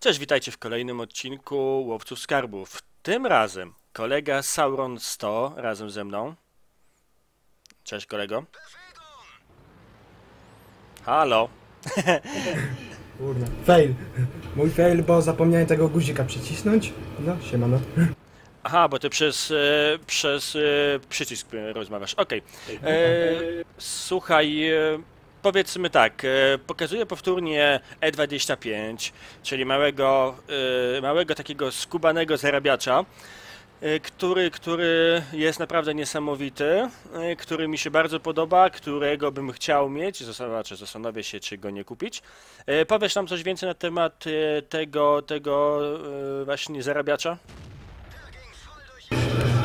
Cześć, witajcie w kolejnym odcinku Łowców Skarbów. Tym razem kolega Sauron 100 razem ze mną. Cześć kolego. Halo. Kurna. Fail. Mój fail, bo zapomniałem tego guzika przycisnąć. No, siemano. Aha, bo ty przez, e, przez e, przycisk e, rozmawiasz. Okej. E, Słuchaj, e, powiedzmy tak, e, pokazuję powtórnie E25, czyli małego, e, małego takiego skubanego zarabiacza, e, który, który jest naprawdę niesamowity, który mi się bardzo podoba, którego bym chciał mieć, znaczy zastanowię się, czy go nie kupić. Powiesz nam coś więcej na temat tego, tego właśnie zarabiacza?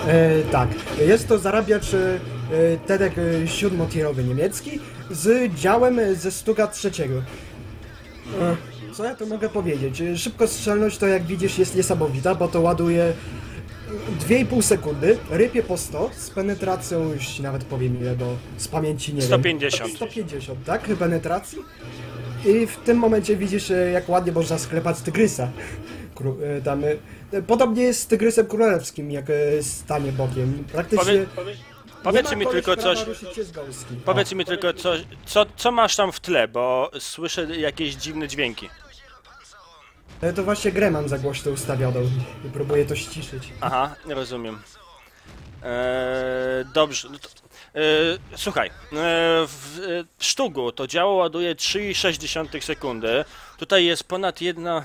E, tak, jest to zarabiacz e, Tedek e, siódmotierowy niemiecki z działem e, ze Stuka trzeciego. Co ja tu mogę powiedzieć? Szybkostrzelność to jak widzisz jest niesamowita, bo to ładuje 2,5 sekundy, rypie po 100, z penetracją już nawet powiem ile, bo z pamięci nie 150. wiem. 150, tak? Penetracji. I w tym momencie widzisz, jak ładnie można sklepać tygrysa. E, tam, e, podobnie jest z tygrysem królewskim, jak e, stanie bokiem. Praktycznie. Powie, nie powiedz ma mi tylko coś. z. Powiedz mi tylko coś. Co, co masz tam w tle, bo słyszę jakieś dziwne dźwięki. To właśnie grę mam za głośno ustawioną i próbuję to ściszyć. Aha, rozumiem. Eee, dobrze. No eee, słuchaj, eee, w e, sztugu to działo ładuje 3,6 sekundy. Tutaj jest ponad jedna. e,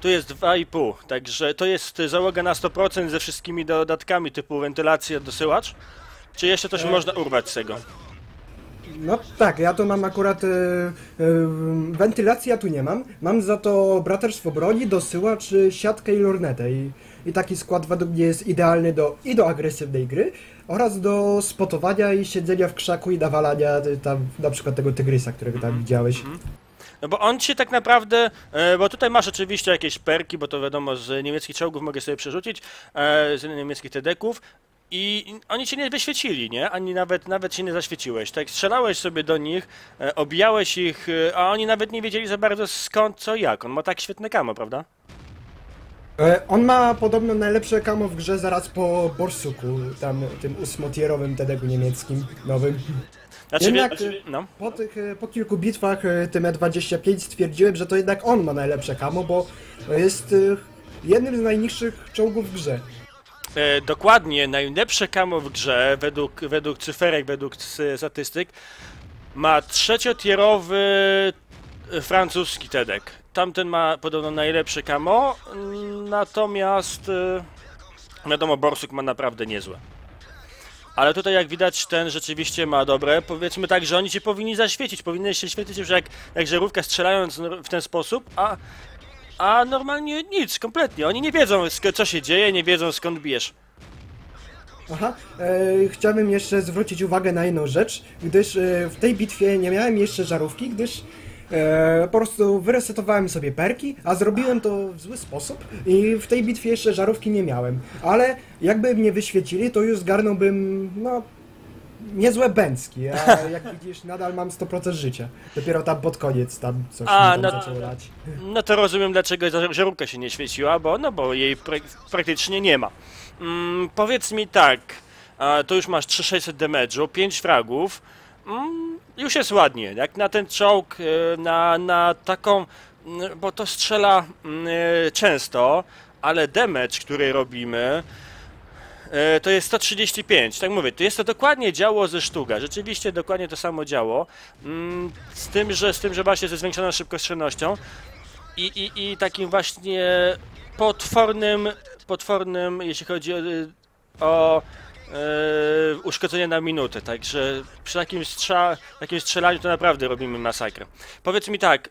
Tu jest 2,5. Także to jest załoga na 100% ze wszystkimi dodatkami typu wentylacja, dosyłacz. Czy jeszcze coś można urwać z tego? No tak, ja tu mam akurat e, e, ja tu nie mam. Mam za to braterstwo broni, dosyłacz, e, siatkę i lornetę. I, I taki skład według mnie jest idealny do, i do agresywnej gry oraz do spotowania i siedzenia w krzaku i nawalania e, tam na przykład tego tygrysa, którego tam widziałeś. No bo on ci tak naprawdę, e, bo tutaj masz oczywiście jakieś perki, bo to wiadomo z niemieckich czołgów mogę sobie przerzucić, e, z niemieckich tedeków i oni cię nie wyświecili, nie? Ani nawet, nawet się nie zaświeciłeś. Tak strzelałeś sobie do nich, e, obijałeś ich, e, a oni nawet nie wiedzieli za bardzo skąd, co, jak. On ma tak świetne kamo, prawda? E, On ma podobno najlepsze kamo w grze zaraz po Borsuku, tam tym ósmotierowym tedegu niemieckim nowym. Znaczy, Jednak, wie- no. Po, tych, e, po kilku bitwach e, tym E25 stwierdziłem, że to jednak on ma najlepsze kamo, bo jest e, jednym z najniższych czołgów w grze. E, dokładnie, najlepsze kamo w grze, według, według cyferek, według statystyk, ma trzeciotierowy e, francuski Tedek. Tamten ma podobno najlepsze kamo, natomiast e, wiadomo, Borsuk ma naprawdę niezłe. Ale tutaj jak widać ten rzeczywiście ma dobre, powiedzmy tak, że oni cię powinni zaświecić, powinny się świecić już jak, jak żarówka strzelając w ten sposób, a, a normalnie nic, kompletnie. Oni nie wiedzą co się dzieje, nie wiedzą skąd bijesz. Aha, e, chciałbym jeszcze zwrócić uwagę na jedną rzecz, gdyż e, w tej bitwie nie miałem jeszcze żarówki, gdyż e, po prostu wyresetowałem sobie perki, a zrobiłem to w zły sposób i w tej bitwie jeszcze żarówki nie miałem. Ale jakby mnie wyświecili, to już zgarnąłbym, no, niezłe bęcki, a jak widzisz, nadal mam 100% życia. Dopiero tam pod koniec tam coś A, no- zaczęło lać. No to rozumiem, dlaczego ta żarówka się nie świeciła, bo no bo jej prak praktycznie nie ma. Mm, powiedz mi tak, a, to już masz 3600 damage'u, 5 fragów, mm, już jest ładnie, jak na ten czołg, e, na, na taką, bo to strzela e, często, ale damage, który robimy, e, to jest 135, tak mówię, to jest to dokładnie działo ze sztuga, rzeczywiście dokładnie to samo działo, mm, z tym, że, z tym, że właśnie ze zwiększoną szybkostrzelnością i, i, i takim właśnie potwornym, potwornym, jeśli chodzi o, o e, uszkodzenie na minutę, także przy takim, strza, takim strzelaniu to naprawdę robimy masakrę. Powiedz mi tak, e,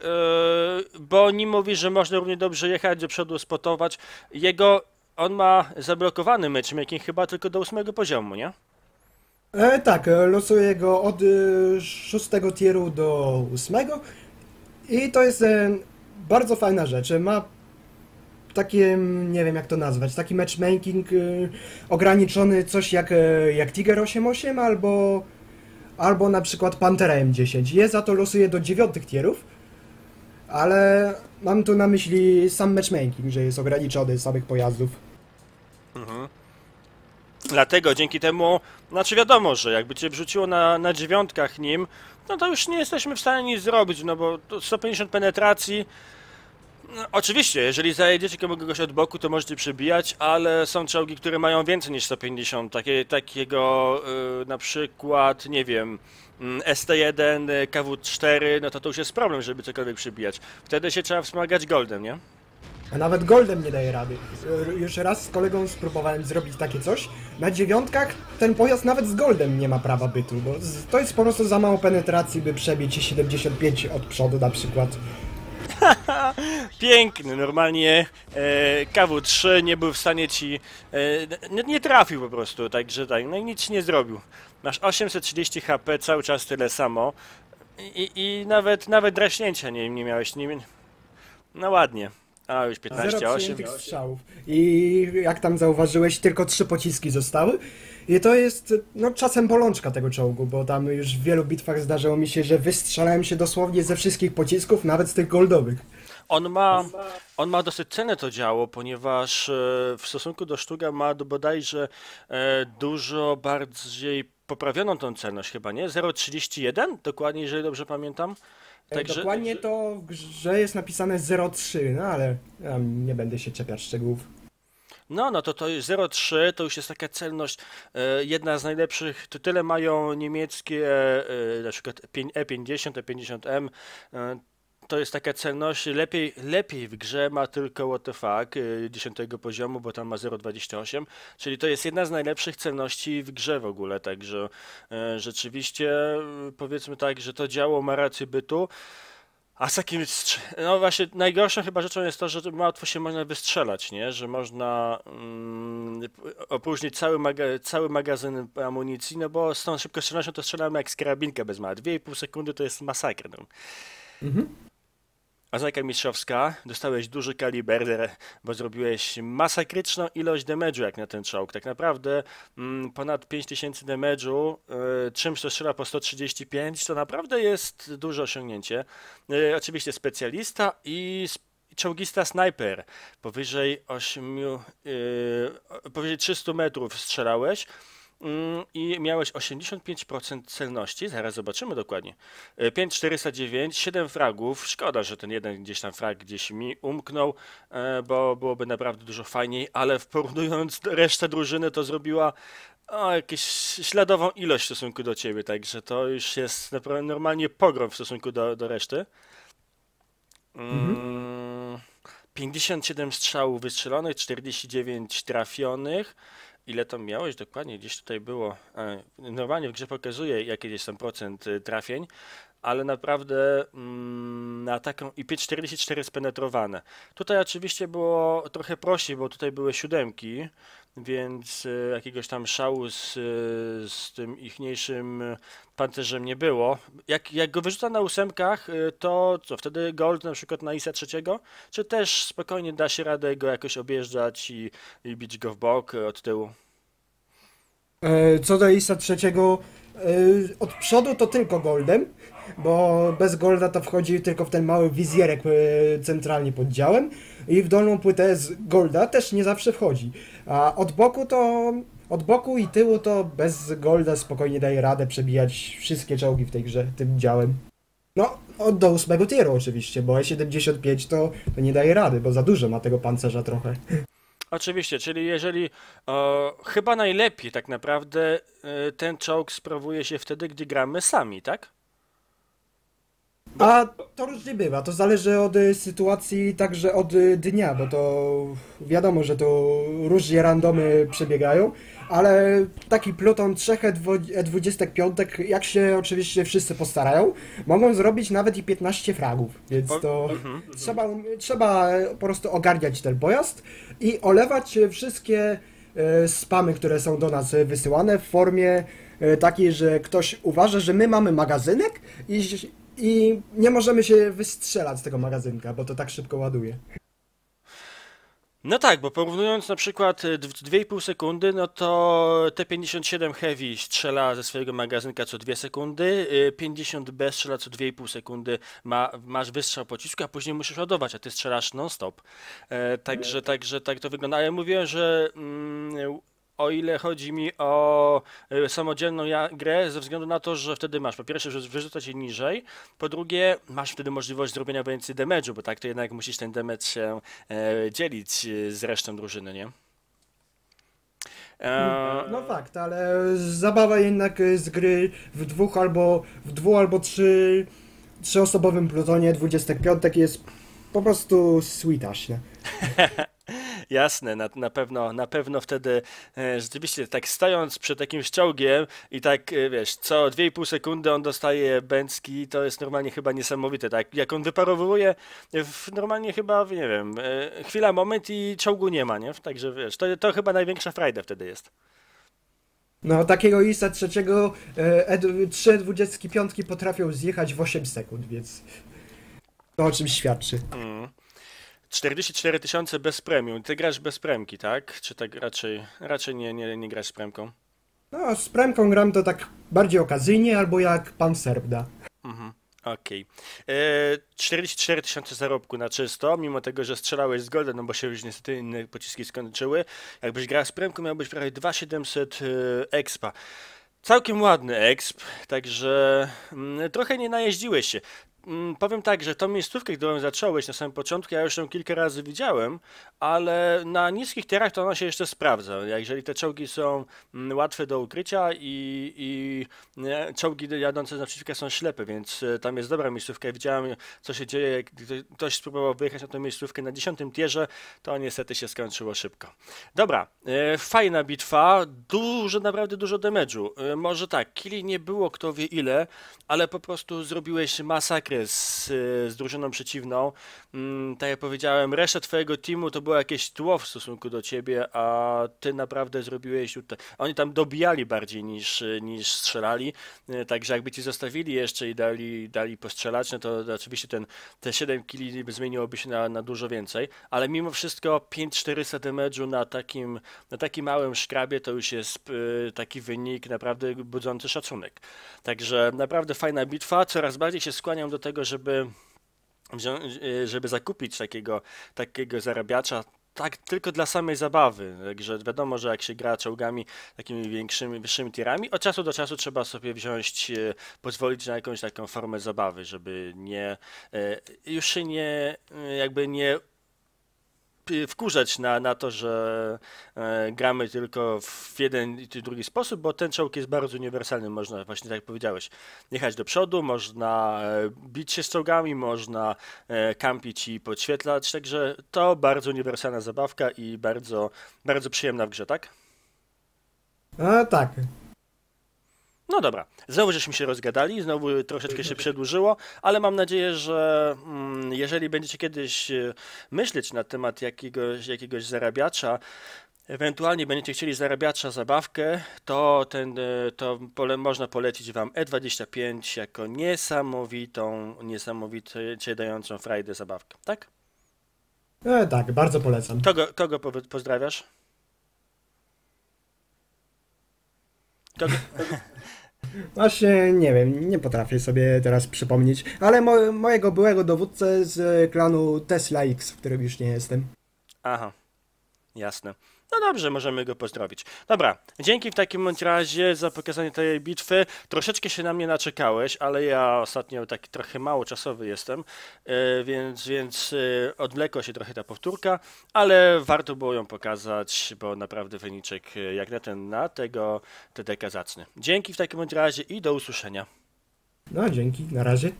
bo nim mówi, że można równie dobrze jechać do przodu, spotować, jego, on ma zablokowany matchmaking chyba tylko do ósmego poziomu, nie? E, tak, e, losuję go od e, szóstego tieru do ósmego i to jest e, bardzo fajna rzecz. Ma takie, nie wiem jak to nazwać, taki matchmaking e, ograniczony, coś jak, e, jak Tiger 8.8 albo, albo na przykład Pantera M10. Je za to losuję do dziewiątych tierów, ale mam tu na myśli sam matchmaking, że jest ograniczony samych pojazdów. Dlatego dzięki temu, znaczy wiadomo, że jakby cię wrzuciło na, na dziewiątkach nim, no to już nie jesteśmy w stanie nic zrobić, no bo to 150 penetracji. Oczywiście, jeżeli zajedziecie kogoś od boku, to możecie przebijać, ale są czołgi, które mają więcej niż 150. Takie, takiego y, na przykład, nie wiem, mm, ST1, y, KW4, no to to już jest problem, żeby cokolwiek przebijać. Wtedy się trzeba wspomagać goldem, nie? A nawet Goldem nie daje rady. R- Już raz z kolegą spróbowałem zrobić takie coś. Na dziewiątkach ten pojazd nawet z Goldem nie ma prawa bytu, bo to jest po prostu za mało penetracji, by przebić 75 od przodu na przykład. Piękny, normalnie e, KW3 nie był w stanie ci. E, nie, nie trafił po prostu, także tak, no i nic nie zrobił. Masz 830 HP, cały czas tyle samo. I, i nawet nawet draśnięcia nie, nie miałeś. Nie, no ładnie. A już 15, Zero 8. przyjętych strzałów. I jak tam zauważyłeś, tylko trzy pociski zostały. I to jest no, czasem bolączka tego czołgu, bo tam już w wielu bitwach zdarzyło mi się, że wystrzelałem się dosłownie ze wszystkich pocisków, nawet z tych goldowych. On ma, on ma dosyć cenne to działo, ponieważ e, w stosunku do Sztuga ma bodajże e, dużo bardziej poprawioną tą cenność chyba, nie? 0,31 dokładnie, jeżeli dobrze pamiętam. Także, Dokładnie to w grze jest napisane 0,3, no ale ja nie będę się czepiać szczegółów. No, no to to jest 0,3, to już jest taka celność, e, jedna z najlepszych, to tyle mają niemieckie, e, na przykład pię- E50, E50M, e, to jest taka celność, lepiej, lepiej w grze ma tylko what the fuck, e, 10 poziomu, bo tam ma 0,28, czyli to jest jedna z najlepszych celności w grze w ogóle, także e, rzeczywiście e, powiedzmy tak, że to działo ma rację bytu, a z takim, no właśnie, najgorszą chyba rzeczą jest to, że łatwo się można wystrzelać, nie? Że można mm, cały, maga- cały magazyn amunicji, no bo z tą szybkostrzelnością to strzelamy jak z karabinka bez mała. 2,5 sekundy to jest masakra. No. Oznaka mistrzowska, dostałeś duży kaliber, bo zrobiłeś masakryczną ilość damage'u jak na ten czołg. Tak naprawdę mm, ponad 5000 damage'u, y, czymś to strzela po 135, to naprawdę jest duże osiągnięcie. Y, oczywiście specjalista i sp- i czołgista snajper. Powyżej 8, y, powyżej 300 metrów strzelałeś. Mm, I miałeś 85% celności, zaraz zobaczymy dokładnie. E, 5409, 7 fragów. Szkoda, że ten jeden gdzieś tam frag gdzieś mi umknął, e, bo byłoby naprawdę dużo fajniej, ale porównując resztę drużyny, to zrobiła o, jakąś śladową ilość w stosunku do ciebie, także to już jest naprawdę normalnie pogrom w stosunku do, do reszty. Mm, 57 strzałów wystrzelonych, 49 trafionych. Ile tam miałeś dokładnie? Gdzieś tutaj było. e, Normalnie w grze pokazuje jaki jest tam procent y, trafień, ale naprawdę mm, na taką i 5,44 spenetrowane. Tutaj oczywiście było trochę prościej, bo tutaj były siódemki, więc y, jakiegoś tam szału z, y, z tym ichniejszym pancerzem nie było. Jak, jak go wyrzuca na ósemkach, y, to co, wtedy gold na przykład na ISA trzeciego? Czy też spokojnie da się radę go jakoś objeżdżać i, i bić go w bok od tyłu? Co do ISA trzeciego, od przodu to tylko Goldem, bo bez Golda to wchodzi tylko w ten mały wizjerek e, centralnie pod działem i w dolną płytę z Golda też nie zawsze wchodzi. A od boku to... Od boku i tyłu to bez Golda spokojnie daje radę przebijać wszystkie czołgi w tej grze tym działem. No, od do ósmego tieru oczywiście, bo E75 to, to nie daje rady, bo za dużo ma tego pancerza trochę. Oczywiście, czyli jeżeli e, chyba najlepiej tak naprawdę e, ten czołg sprawuje się wtedy, gdy gramy sami, tak? A to różnie bywa, to zależy od y, sytuacji, także od y, dnia, bo to wiadomo, że to różnie randomy przebiegają, ale taki pluton trzech E dwu- E25, jak się oczywiście wszyscy postarają, mogą zrobić nawet i 15 fragów, więc to mhm. trzeba, trzeba po prostu ogarniać ten pojazd i olewać wszystkie e, spamy, które są do nas wysyłane w formie e, takiej, że ktoś uważa, że my mamy magazynek i, i nie możemy się wystrzelać z tego magazynka, bo to tak szybko ładuje. No tak, bo porównując na przykład y, dw- 2,5 sekundy, no to T57 Heavy strzela ze swojego magazynka co 2 sekundy, y, 50B strzela co 2,5 sekundy, ma, masz wystrzał pocisku, a później musisz ładować, a ty strzelasz non-stop. E, także, także tak to wygląda. Ale mówiłem, że mm, o ile chodzi mi o y, samodzielną grę, ze względu na to, że wtedy masz po pierwsze, że wyrzucać je niżej, po drugie masz wtedy możliwość zrobienia więcej damage'u, bo tak to jednak musisz ten damage się e, dzielić e, z resztą drużyny, nie? E, No fakt, ale zabawa jednak z gry w dwóch albo w dwu albo trzy trzyosobowym plutonie 25 jest po prostu sweetaśne. Jasne, na, na pewno, na pewno wtedy e, rzeczywiście tak stojąc przed takim ściągiem i tak e, wiesz, co 2,5 sekundy on dostaje bęcki, to jest normalnie chyba niesamowite, tak? Jak on wyparowuje, w, normalnie chyba, nie wiem, e, chwila, moment i czołgu nie ma, nie? Także wiesz, to, to chyba największa frajda wtedy jest. No takiego ISA trzeciego e, ed- trzy 25 potrafią zjechać w 8 sekund, więc to o czym świadczy. Mm. 44 tysiące bez premium. Ty grasz bez premki, tak? Czy tak raczej, raczej nie, nie, nie grasz z premką? No z premką gram to tak bardziej okazyjnie albo jak pan Serb da. Mhm. Okej. E, 44 tysiące zarobku na czysto, mimo tego, że strzelałeś z Golden, no bo się już niestety inne pociski skończyły. Jakbyś grał z premką, miałbyś prawie 2700 e, expa. Całkiem ładny exp, także mm, trochę nie najeździłeś się. Mm, Powiem tak, że tą miejscówkę, którą zacząłeś na samym początku, ja już ją kilka razy widziałem, ale na niskich tierach to ona się jeszcze sprawdza. Jeżeli te czołgi są mm, łatwe do ukrycia i, i czołgi jadące naprzeciwka są ślepe, więc e, tam jest dobra miejscówka. Widziałem, co się dzieje, jak ktoś spróbował wyjechać na tę miejscówkę na dziesiątym tierze, to niestety się skończyło szybko. Dobra, e, fajna bitwa, dużo, naprawdę dużo damage'u. E, może tak, killi nie było kto wie ile, ale po prostu zrobiłeś masakrę z, e, z drużyną przeciwną. Mm, tak jak powiedziałem, reszta twojego teamu to było jakieś tło w stosunku do ciebie, a ty naprawdę zrobiłeś tutaj. Oni tam dobijali bardziej niż, niż strzelali, e, także jakby ci zostawili jeszcze i dali, dali postrzelać, no to oczywiście ten, te 7 kili zmieniłoby się na, na dużo więcej, ale mimo wszystko 5400 damage'u na takim, na takim małym szkrabie to już jest e, taki wynik naprawdę budzący szacunek. Także naprawdę fajna bitwa, coraz bardziej się skłaniam do tego, żeby e, żeby zakupić takiego, takiego zarabiacza, tak tylko dla samej zabawy. Także wiadomo, że jak się gra czołgami takimi większymi, wyższymi tierami, od czasu do czasu trzeba sobie wziąć, e, pozwolić na jakąś taką formę zabawy, żeby nie, e, już się nie, jakby nie wkurzać na, na to, że e, gramy tylko w jeden i drugi sposób, bo ten czołg jest bardzo uniwersalny. Można, właśnie tak jak powiedziałeś, jechać do przodu, można e, bić się z czołgami, można e, kampić i podświetlać, także to bardzo uniwersalna zabawka i bardzo, bardzo przyjemna w grze, tak? A tak. No dobra, znowu żeśmy się rozgadali, znowu troszeczkę się przedłużyło, ale mam nadzieję, że mm, jeżeli będziecie kiedyś e, myśleć na temat jakiegoś, jakiegoś zarabiacza, ewentualnie będziecie chcieli zarabiacza zabawkę, to, ten, e, to pole, można polecić Wam E25 jako niesamowitą, niesamowicie dającą frajdę zabawkę, tak? E, tak, bardzo polecam. Kogo, kogo powo- pozdrawiasz? Kogo? Właśnie nie wiem, nie potrafię sobie teraz przypomnieć, ale mo mojego byłego dowódcę z klanu Tesla X, w którym już nie jestem. Aha, jasne. No dobrze, możemy go pozdrowić. Dobra, dzięki w takim razie za pokazanie tej bitwy. Troszeczkę się na mnie naczekałeś, ale ja ostatnio taki trochę mało czasowy jestem, e, więc, więc e, odwlekła się trochę ta powtórka, ale warto było ją pokazać, bo naprawdę wyniczek e, jak na ten, na tego TDK zacny. Dzięki w takim razie i do usłyszenia. No dzięki, na razie.